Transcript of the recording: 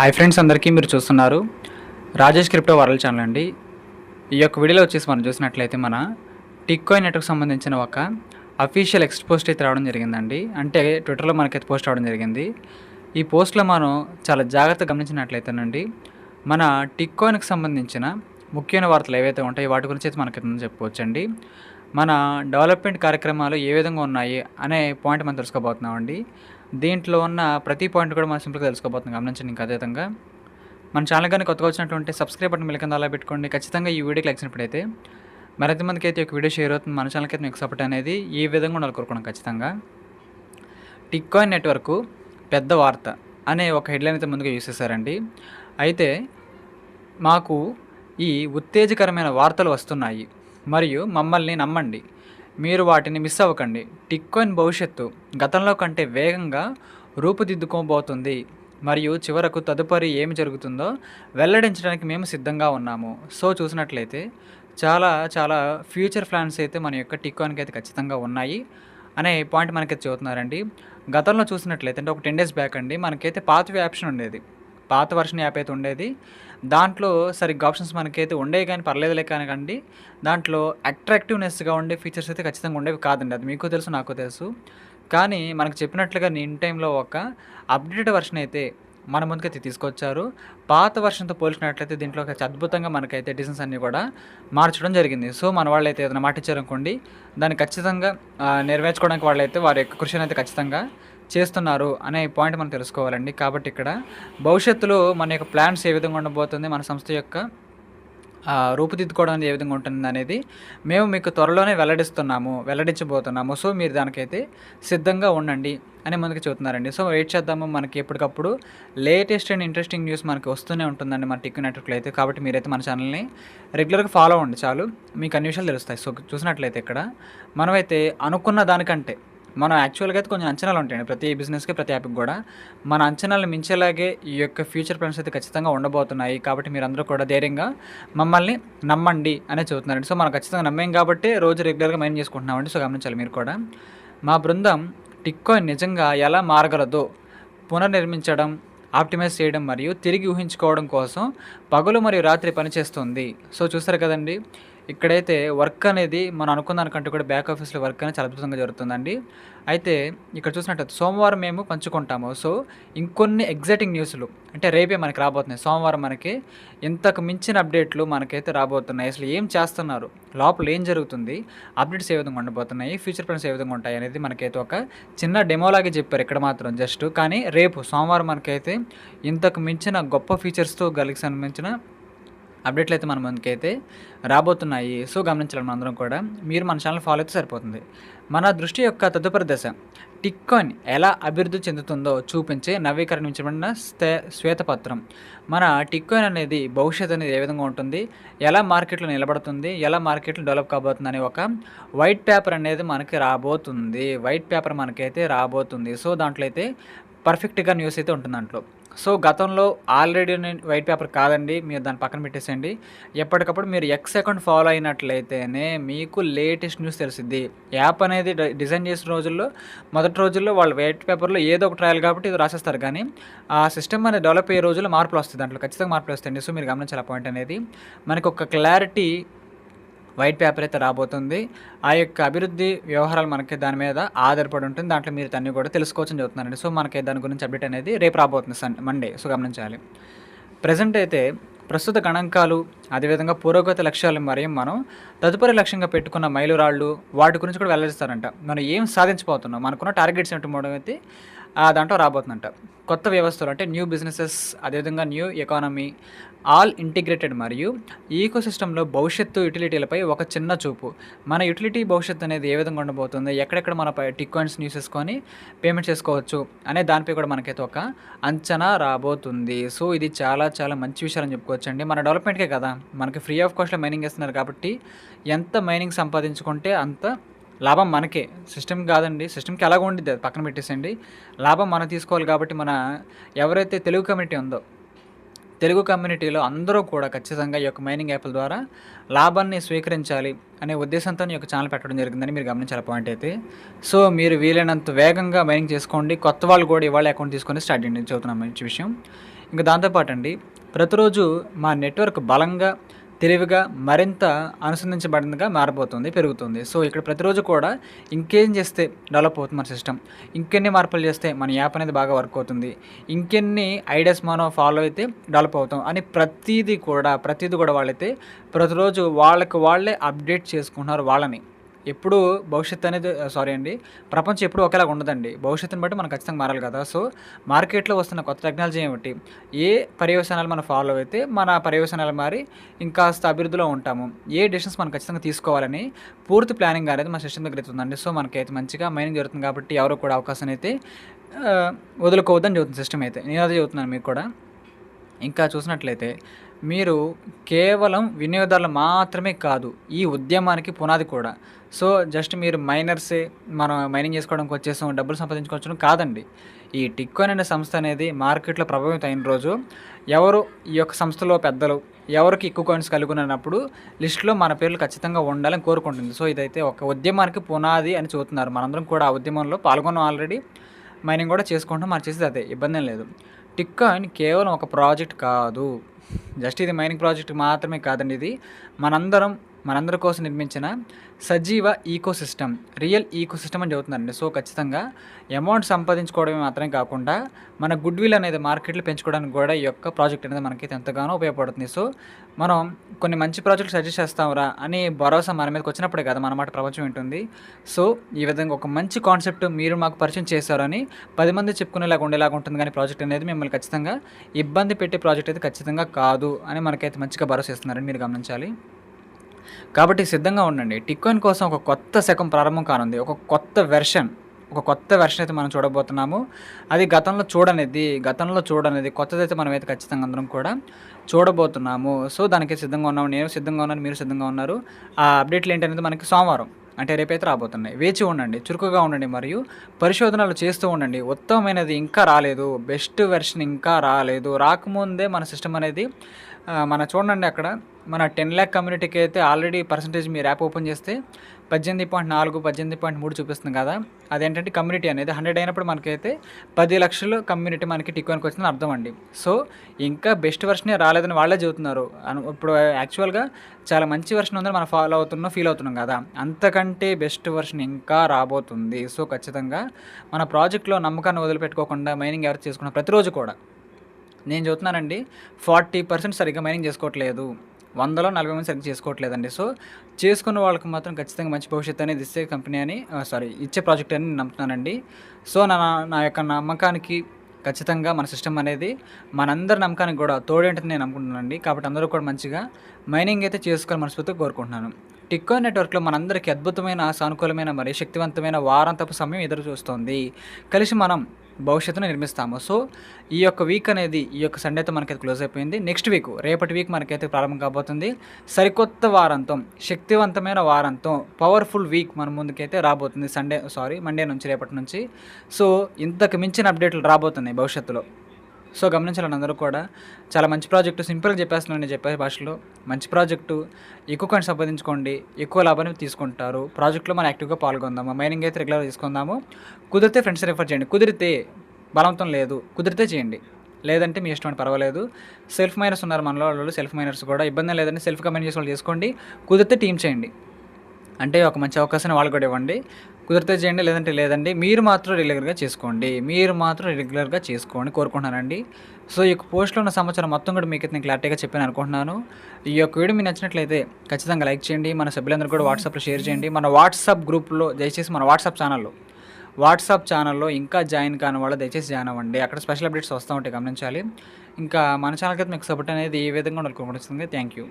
Hi friends అందరికీ మీరు చూస్తున్నారు రాజేష్ క్రిప్టో వరల్డ్ ఛానల్ అండి. ఈ యొక్క వీడియోలో వచ్చేసి మనం చూసినట్లయితే మన టిక్కాయిన్ నెట్కి సంబంధించిన ఒక అఫీషియల్ ఎక్స్ట్ పోస్ట్ అయితే రావడం జరిగిందండి. అంటే ట్విట్టర్లో మనకైతే పోస్ట్ రావడం జరిగింది. ఈ పోస్ట్లో మనం చాలా జాగ్రత్తగా గమనించినట్లయితేనండి మన టిక్కాయిన్కి సంబంధించిన ముఖ్యమైన వార్తలు ఏవైతే ఉంటాయో వాటి గురించి అయితే మనకి చెప్పుకోవచ్చండి. మన డెవలప్మెంట్ కార్యక్రమాలు ఏ విధంగా ఉన్నాయి అనే పాయింట్ మనం తెలుసుకోబోతున్నామండి. దీంట్లో ఉన్న ప్రతి పాయింట్ కూడా మనం సింపుల్గా తెలుసుకోబోతుంది గమనించండి ఇంకా అదేవిధంగా మన ఛానల్ కానీ కొత్తగా వచ్చినటువంటి సబ్స్క్రైబ్ బటన్ మిలకింద అలా పెట్టుకోండి. ఖచ్చితంగా ఈ వీడియోకి లెక్సినప్పుడైతే మరింత మందికి అయితే ఒక వీడియో షేర్ అవుతుంది. మన ఛానల్కి అయితే మీకు సపోర్ట్ అనేది ఈ విధంగా ఉండాలి కోరుకున్నాం ఖచ్చితంగా. టిక్కాయిన్ నెట్వర్క్ పెద్ద వార్త అనే ఒక హెడ్లైన్ అయితే ముందుగా యూస్ చేశారండి. అయితే మాకు ఈ ఉత్తేజకరమైన వార్తలు వస్తున్నాయి. మరియు మమ్మల్ని నమ్మండి. మీరు వాటిని మిస్ అవ్వకండి. టిక్కాయిన్ భవిష్యత్తు గతంలో కంటే వేగంగా రూపుదిద్దుకోబోతుంది. మరియు చివరకు తదుపరి ఏమి జరుగుతుందో వెల్లడించడానికి మేము సిద్ధంగా ఉన్నాము. సో చూసినట్లయితే చాలా చాలా ఫ్యూచర్ ప్లాన్స్ అయితే మన యొక్క టిక్కాయిన్కి అయితే ఖచ్చితంగా ఉన్నాయి. అనే పాయింట్ మనకైతే చెబుతున్నారండి. గతంలో చూసినట్లయితే అంటే ఒక టెన్ డేస్ బ్యాక్ అండి మనకైతే పాతవి ఆప్షన్ ఉండేది. పాత వర్షన్ యాప్ అయితే ఉండేది. దాంట్లో సరిగ్గా ఆప్షన్స్ మనకైతే ఉండేవి కానీ పర్లేదులే కానివ్వండి దాంట్లో అట్రాక్టివ్నెస్గా ఉండే ఫీచర్స్ అయితే ఖచ్చితంగా ఉండేవి కాదండి. అది మీకు తెలుసు నాకు తెలుసు. కానీ మనకు చెప్పినట్లుగా ఇన్ టైంలో ఒక అప్డేట్ వర్షన్ అయితే మన ముందుకైతే తీసుకొచ్చారు. పాత వర్షన్తో పోల్చినట్లయితే దీంట్లో అద్భుతంగా మనకైతే డిజైన్స్ అన్నీ కూడా మార్చడం జరిగింది. సో మన వాళ్ళు అయితే ఏదైనా మాట ఇచ్చారనుకోండి దాన్ని ఖచ్చితంగా నెరవేర్చుకోవడానికి వాళ్ళైతే వారి యొక్క కృషిని అయితే ఖచ్చితంగా చేస్తున్నారు అనే పాయింట్ మనం తెలుసుకోవాలండి. కాబట్టి ఇక్కడ భవిష్యత్తులో మన యొక్క ప్లాన్స్ ఏ విధంగా ఉండబోతుంది మన సంస్థ యొక్క రూపుదిద్దుకోవడం అనేది ఏ విధంగా ఉంటుంది అనేది మేము మీకు త్వరలోనే వెల్లడిస్తున్నాము వెల్లడించబోతున్నాము. సో మీరు దానికైతే సిద్ధంగా ఉండండి అని మనకి చెబుతున్నారండి. సో వెయిట్ చేద్దాము. మనకి ఎప్పటికప్పుడు లేటెస్ట్ అండ్ ఇంట్రెస్టింగ్ న్యూస్ మనకి వస్తూనే ఉంటుందండి మన టిక్ నెట్వర్క్లో అయితే. కాబట్టి మీరైతే మన ఛానల్ని రెగ్యులర్గా ఫాలో అవ్వండి చాలు. మీకు అన్ని విషయాలు తెలుస్తాయి. సో చూసినట్లయితే ఇక్కడ మనమైతే అనుకున్న దానికంటే మనం యాక్చువల్గా అయితే కొంచెం అంచనాలు ఉంటాయండి. ప్రతి బిజినెస్కి ప్రతి యాప్కి కూడా. మన అంచనాలను మించేలాగే ఈ యొక్క ఫ్యూచర్ ప్లాన్స్ అయితే ఖచ్చితంగా ఉండబోతున్నాయి. కాబట్టి మీరు అందరూ కూడా ధైర్యంగా మమ్మల్ని నమ్మండి అనే చెబుతున్నారండి. సో మనం ఖచ్చితంగా నమ్మేం కాబట్టి రోజు రెగ్యులర్గా మైండ్ చేసుకుంటున్నామండి. సో గమనించాలి మీరు కూడా. మా బృందం టిక్కాయిన్ నిజంగా ఎలా మారగలదో పునర్నిర్మించడం ఆప్టిమైజ్ చేయడం మరియు తిరిగి ఊహించుకోవడం కోసం పగలు మరియు రాత్రి పనిచేస్తుంది. సో చూస్తారు కదండి? ఇక్కడైతే వర్క్ అనేది మనం అనుకున్న దానికంటే కూడా బ్యాక్ ఆఫీస్లో వర్క్ అనేది చాలా అద్భుతంగా జరుగుతుందండి. అయితే ఇక్కడ చూసినట్టయితే సోమవారం మేము పంచుకుంటాము. సో ఇంకొన్ని ఎగ్జైటింగ్ న్యూస్లు అంటే రేపే మనకి రాబోతున్నాయి. సోమవారం మనకి ఇంతకు మించిన అప్డేట్లు మనకైతే రాబోతున్నాయి. అసలు ఏం చేస్తున్నారు? లోపల ఏం జరుగుతుంది? అప్డేట్స్ ఏ విధంగా ఉండబోతున్నాయి? ఫ్యూచర్ ప్లాన్స్ ఏ విధంగా ఉంటాయి? అనేది మనకైతే ఒక చిన్న డెమోలాగే చెప్పారు ఇక్కడ మాత్రం జస్ట్ కానీ రేపు సోమవారం మనకైతే ఇంతకు మించిన గొప్ప ఫీచర్స్తో కలిగి సంబంధించిన అప్డేట్లు అయితే మన ముందుకైతే రాబోతున్నాయి. సో గమనించాలి మనందరం కూడా. మీరు మన ఛానల్ ఫాలో అయితే సరిపోతుంది. మన దృష్టి యొక్క తదుపరి దశ టిక్కాయిన్ ఎలా అభివృద్ధి చెందుతుందో చూపించే నవీకరించబడిన స్థే శ్వేతపత్రం. మన టిక్కాయిన్ అనేది భవిష్యత్తు అనేది ఏ విధంగా ఉంటుంది ఎలా మార్కెట్లో నిలబడుతుంది ఎలా మార్కెట్లో డెవలప్ కాబోతుంది అనే ఒక వైట్ పేపర్ అనేది మనకి రాబోతుంది. వైట్ పేపర్ మనకైతే రాబోతుంది. సో దాంట్లో అయితే పర్ఫెక్ట్గా న్యూస్ అయితే ఉంటుంది దాంట్లో. సో గతంలో ఆల్రెడీ నేను వైట్ పేపర్ కాదండి మీరు దాన్ని పక్కన పెట్టేసేయండి. ఎప్పటికప్పుడు మీరు ఎక్స్ అకౌంట్ ఫాలో అయినట్లయితేనే మీకు లేటెస్ట్ న్యూస్ తెలిసిద్ది. యాప్ అనేది డిజైన్ చేసిన రోజుల్లో మొదటి రోజుల్లో వాళ్ళు వైట్ పేపర్లో ఏదో ఒక ట్రయల్ కాబట్టి ఇది రాసేస్తారు. కానీ ఆ సిస్టమ్ అనేది డెవలప్ అయ్యే రోజుల్లో మార్పులు వస్తాయి. దాంట్లో ఖచ్చితంగా మార్పులు వస్తాయండి. సో మీరు గమనించాలి పాయింట్ అనేది. మనకు ఒక క్లారిటీ వైట్ పేపర్ అయితే రాబోతుంది. ఆ యొక్క అభివృద్ధి వ్యవహారాలు మనకి దాని మీద ఆధారపడి ఉంటుంది. దాంట్లో మీరు దాన్ని కూడా తెలుసుకోవచ్చని చెబుతున్నారండి సో మనకి దాని గురించి అప్డేట్ అనేది రేపు రాబోతుంది సన్ మండే. సో గమనించాలి. ప్రజెంట్ అయితే ప్రస్తుత గణాంకాలు అదేవిధంగా పురోగతి లక్ష్యాలు మరియు మనం తదుపరి లక్ష్యంగా పెట్టుకున్న మైలురాళ్ళు వాటి గురించి కూడా వెల్లడిస్తారంట. మనం ఏం సాధించబోతున్నాం? మనకున్న టార్గెట్స్ ఏంటి మూడో అయితే దాంట్లో రాబోతుందంట. కొత్త వ్యవస్థలు అంటే న్యూ బిజినెసెస్ అదేవిధంగా న్యూ ఎకానమీ ఆల్ ఇంటిగ్రేటెడ్ మరియు ఈకో సిస్టంలో భవిష్యత్తు యుటిలిటీలపై ఒక చిన్న చూపు. మన యుటిలిటీ భవిష్యత్తు అనేది ఏ విధంగా ఉండబోతుంది ఎక్కడెక్కడ మన టిక్ కాయిన్స్ యూస్ చేసుకొని పేమెంట్ చేసుకోవచ్చు అనే దానిపై కూడా మనకైతే ఒక అంచనా రాబోతుంది. సో ఇది చాలా చాలా మంచి విషయాలని చెప్పుకోవచ్చండి. మన డెవలప్మెంట్కే కదా మనకి ఫ్రీ ఆఫ్ కాస్ట్లో మైనింగ్ చేస్తున్నారు కాబట్టి ఎంత మైనింగ్ సంపాదించుకుంటే అంత లాభం మనకే. సిస్టమ్ కాదండి. సిస్టమ్కి ఎలాగ ఉండిద్ది అది పక్కన పెట్టేసండి లాభం మనం తీసుకోవాలి కాబట్టి మన ఎవరైతే తెలుగు కమ్యూనిటీ ఉందో తెలుగు కమ్యూనిటీలో అందరూ కూడా ఖచ్చితంగా ఈ యొక్క మైనింగ్ యాప్ల ద్వారా లాభాన్ని స్వీకరించాలి అనే ఉద్దేశంతో ఈ యొక్క ఛానల్ పెట్టడం జరిగిందని మీరు గమనించాలి. పాయింట్ అయితే సో మీరు వీలైనంత వేగంగా మైనింగ్ చేసుకోండి. కొత్త వాళ్ళు కూడా ఇవాళ అకౌంట్ తీసుకొని స్టార్ట్ చేయండి. చెబుతున్నాం మంచి విషయం. ఇంకా దాంతోపాటు అండి ప్రతిరోజు మా నెట్వర్క్ బలంగా తెలివిగా మరింత అనుసంధించబడినగా మారిపోతుంది పెరుగుతుంది. సో ఇక్కడ ప్రతిరోజు కూడా ఇంకేం చేస్తే డెవలప్ అవుతుంది మన సిస్టమ్? ఇంకెన్ని మార్పులు చేస్తే మన యాప్ అనేది బాగా వర్క్ అవుతుంది? ఇంకెన్ని ఐడియాస్ మనం ఫాలో అయితే డెవలప్ అవుతాం? అని ప్రతిదీ కూడా ప్రతిదీ కూడా వాళ్ళైతే ప్రతిరోజు వాళ్ళకి వాళ్ళే అప్డేట్ చేసుకుంటున్నారు వాళ్ళని. ఎప్పుడు భవిష్యత్తు అనేది సారీ అండి ప్రపంచం ఎప్పుడు ఒకేలాగా ఉండదండి. భవిష్యత్తుని బట్టి మనం ఖచ్చితంగా మారాలి కదా. సో మార్కెట్లో వస్తున్న కొత్త టెక్నాలజీ ఏమిటి? ఏ పర్యవసనాలు మనం ఫాలో అయితే మన పర్యవసనాలు మారి ఇంకాస్త అభివృద్ధిలో ఉంటాము. ఏ డిసిషన్స్ మనం ఖచ్చితంగా తీసుకోవాలని పూర్తి ప్లానింగ్ అనేది మన సిస్టమ్ దగ్గర అవుతుందండి. సో మనకైతే మంచిగా మైనింగ్ జరుగుతుంది కాబట్టి ఎవరు కూడా అవకాశం అయితే వదులుకోవద్దని చెబుతుంది సిస్టమ్ అయితే. నేను అదే చెబుతున్నాను మీకు కూడా. ఇంకా చూసినట్లయితే మీరు కేవలం వినియోగదారులు మాత్రమే కాదు ఈ ఉద్యమానికి పునాది కూడా. సో జస్ట్ మీరు మైనర్సే మనం మైనింగ్ చేసుకోవడానికి వచ్చేసాం డబ్బులు సంపాదించుకోవచ్చు కాదండి. ఈ టిక్కోన్ అనే సంస్థ అనేది మార్కెట్లో ప్రభావితం అయిన రోజు ఎవరు ఈ యొక్క సంస్థలో పెద్దలు ఎవరికి ఎక్కువ కాయిన్స్ కలిగి ఉన్నప్పుడు లిస్టులో మన పేర్లు ఖచ్చితంగా ఉండాలని కోరుకుంటుంది. సో ఇదైతే ఒక ఉద్యమానికి పునాది అని చూస్తున్నారు మనందరం కూడా ఆ ఉద్యమంలో పాల్గొన్నాం ఆల్రెడీ. మైనింగ్ కూడా చేసుకుంటాం మనం చేసేది అదే ఇబ్బంది లేదు. టిక్కాయిన్ కేవలం ఒక ప్రాజెక్ట్ కాదు. జస్ట్ ఇది మైనింగ్ ప్రాజెక్ట్ మాత్రమే కాదండి ఇది. మనందరం మనందరి కోసం నిర్మించిన సజీవ ఈకోసిస్టమ్ రియల్ ఈకోసిస్టమ్ అని చెబుతున్నారండి. సో ఖచ్చితంగా అమౌంట్ సంపాదించుకోవడమే మాత్రమే కాకుండా మన గుడ్ విల్ అనేది మార్కెట్లో పెంచుకోవడానికి కూడా ఈ యొక్క ప్రాజెక్ట్ అనేది మనకి ఎంతగానో ఉపయోగపడుతుంది. సో మనం కొన్ని మంచి ప్రాజెక్టులు సజెస్ట్ చేస్తాంరా అని భరోసా మన మీదకి వచ్చినప్పుడే కదా మన మాట ప్రపంచం ఉంటుంది సో ఈ విధంగా ఒక మంచి కాన్సెప్ట్ మీరు మాకు పరిచయం చేశారని పది మంది చెప్పుకునేలాగా ఉండేలాగా ఉంటుంది కానీ ప్రాజెక్ట్ అనేది మిమ్మల్ని ఖచ్చితంగా ఇబ్బంది పెట్టే ప్రాజెక్ట్ అయితే ఖచ్చితంగా కాదు అని మనకైతే మంచిగా భరోసా ఇస్తున్నారని మీరు గమనించాలి. కాబట్టి సిద్ధంగా ఉండండి. టిక్కోయిన్ కోసం ఒక కొత్త శకం ప్రారంభం కానుంది. ఒక కొత్త వెర్షన్ ఒక కొత్త వెర్షన్ అయితే మనం చూడబోతున్నాము. అది గతంలో చూడనిది గతంలో చూడనిది కొత్తదైతే మనం అయితే ఖచ్చితంగా అందరం కూడా చూడబోతున్నాము. సో దానికి సిద్ధంగా ఉన్నాము. నేను సిద్ధంగా ఉన్నాను మీరు సిద్ధంగా ఉన్నారు. ఆ అప్డేట్లు ఏంటనేది మనకి సోమవారం అంటే రేపైతే రాబోతున్నాయి. వేచి ఉండండి చురుకుగా ఉండండి మరియు పరిశోధనలు చేస్తూ ఉండండి. ఉత్తమమైనది ఇంకా రాలేదు బెస్ట్ వెర్షన్ ఇంకా రాలేదు. రాకముందే మన సిస్టమ్ అనేది మన చూడండి అక్కడ. మన టెన్ ల్యాక్ కమ్యూనిటీకి అయితే ఆల్రెడీ పర్సంటేజ్ మీరు యాప్ ఓపెన్ చేస్తే పద్దెనిమిది పాయింట్ నాలుగు పద్దెనిమిది పాయింట్ మూడు చూపిస్తుంది కదా. అదేంటంటే కమ్యూనిటీ అనేది హండ్రెడ్ అయినప్పుడు మనకైతే పది లక్షలు కమ్యూనిటీ మనకి టిక్కోనికి వచ్చిందని అర్థం అండి. సో ఇంకా బెస్ట్ వర్షనే రాలేదని వాళ్ళే చెబుతున్నారు. ఇప్పుడు యాక్చువల్గా చాలా మంచి వెర్షన్ ఉందని మనం ఫాలో అవుతున్నాం ఫీల్ అవుతున్నాం కదా. అంతకంటే బెస్ట్ వెర్షన్ ఇంకా రాబోతుంది. సో ఖచ్చితంగా మన ప్రాజెక్ట్లో నమ్మకాన్ని వదిలిపెట్టుకోకుండా మైనింగ్ ఎవరు చేసుకున్న ప్రతిరోజు కూడా. నేను చూస్తున్నానండి ఫార్టీ పర్సెంట్ సరిగ్గా మైనింగ్ చేసుకోవట్లేదు. వందలో నలభై మంది సరిగ్గా చేసుకోవట్లేదండి. సో చేసుకున్న వాళ్ళకి మాత్రం ఖచ్చితంగా మంచి భవిష్యత్తు అనేది ఇచ్చే కంపెనీ అని సారీ ఇచ్చే ప్రాజెక్ట్ అని నమ్ముతున్నానండి. సో నా నా యొక్క నమ్మకానికి ఖచ్చితంగా మన సిస్టమ్ అనేది మనందరి నమ్మకానికి కూడా తోడేంటని నేను అనుకుంటున్నానండి కాబట్టి అందరూ కూడా మంచిగా మైనింగ్ అయితే చేసుకోవాలని మనస్ఫూర్తిగా కోరుకుంటున్నాను. టిక్కో నెట్వర్క్లో మనందరికీ అద్భుతమైన సానుకూలమైన మరియు శక్తివంతమైన వారాంతపు సమయం ఎదురు చూస్తోంది. కలిసి మనం భవిష్యత్తును నిర్మిస్తాము. సో ఈ యొక్క వీక్ అనేది ఈ యొక్క సండే అయితే మనకైతే క్లోజ్ అయిపోయింది. నెక్స్ట్ వీక్ రేపటి వీక్ మనకైతే ప్రారంభం కాబోతుంది. సరికొత్త వారంతో శక్తివంతమైన వారంతో పవర్ఫుల్ వీక్ మన ముందుకైతే రాబోతుంది. సండే సారీ మండే నుంచి రేపటి నుంచి. సో ఇంతకు మించిన అప్డేట్లు రాబోతున్నాయి భవిష్యత్తులో. సో గమనించాలని అందరూ కూడా చాలా మంచి ప్రాజెక్టు సింపుల్గా చెప్పేస్తున్నాను నేను చెప్పే భాషలో మంచి ప్రాజెక్టు ఎక్కువ కాయిన్ సంపాదించుకోండి ఎక్కువ లాభాన్ని తీసుకుంటారు. ప్రాజెక్ట్లో మనం యాక్టివ్గా పాల్గొందాము. మైనింగ్ అయితే రెగ్యులర్ తీసుకుందాము. కుదిరితే ఫ్రెండ్స్ రిఫర్ చేయండి. కుదిరితే బలవంతం లేదు. కుదిరితే చేయండి. లేదంటే మీ ఇష్టం అని పర్వాలేదు. సెల్ఫ్ మైనర్స్ ఉన్నారు మనలో వాళ్ళు సెల్ఫ్ మైనర్స్ కూడా. ఇబ్బంది లేదంటే సెల్ఫ్ కమెంట్ చేసే వాళ్ళు చేసుకోండి. కుదిరితే టీం చేయండి. అంటే ఒక మంచి అవకాశాన్ని వాళ్ళు కూడా ఇవ్వండి. కుదిరితే చేయండి లేదంటే లేదండి. మీరు మాత్రం రెగ్యులర్గా చేసుకోండి. మీరు మాత్రం రెగ్యులర్గా చేసుకోండి కోరుకుంటున్నానండి. సో ఈ యొక్క పోస్ట్లో ఉన్న సమాచారం మొత్తం కూడా మీకు నేను క్లారిటీగా చెప్పాను అనుకుంటున్నాను. ఈ యొక్క వీడియో మీకు నచ్చినట్లయితే ఖచ్చితంగా లైక్ చేయండి. మన సభ్యులందరూ కూడా వాట్సాప్లో షేర్ చేయండి. మన వాట్సాప్ గ్రూప్లో దయచేసి మన వాట్సాప్ ఛానల్లో వాట్సాప్ ఛానల్లో ఇంకా జాయిన్ కాని వాళ్ళు దయచేసి జాయిన్ అవ్వండి. అక్కడ స్పెషల్ అప్డేట్స్ వస్తూ ఉంటాయి గమనించాలి. ఇంకా మన ఛానల్కి అయితే మీకు సపోర్ట్ అనేది ఈ విధంగా ఉండాలి థ్యాంక్ యూ.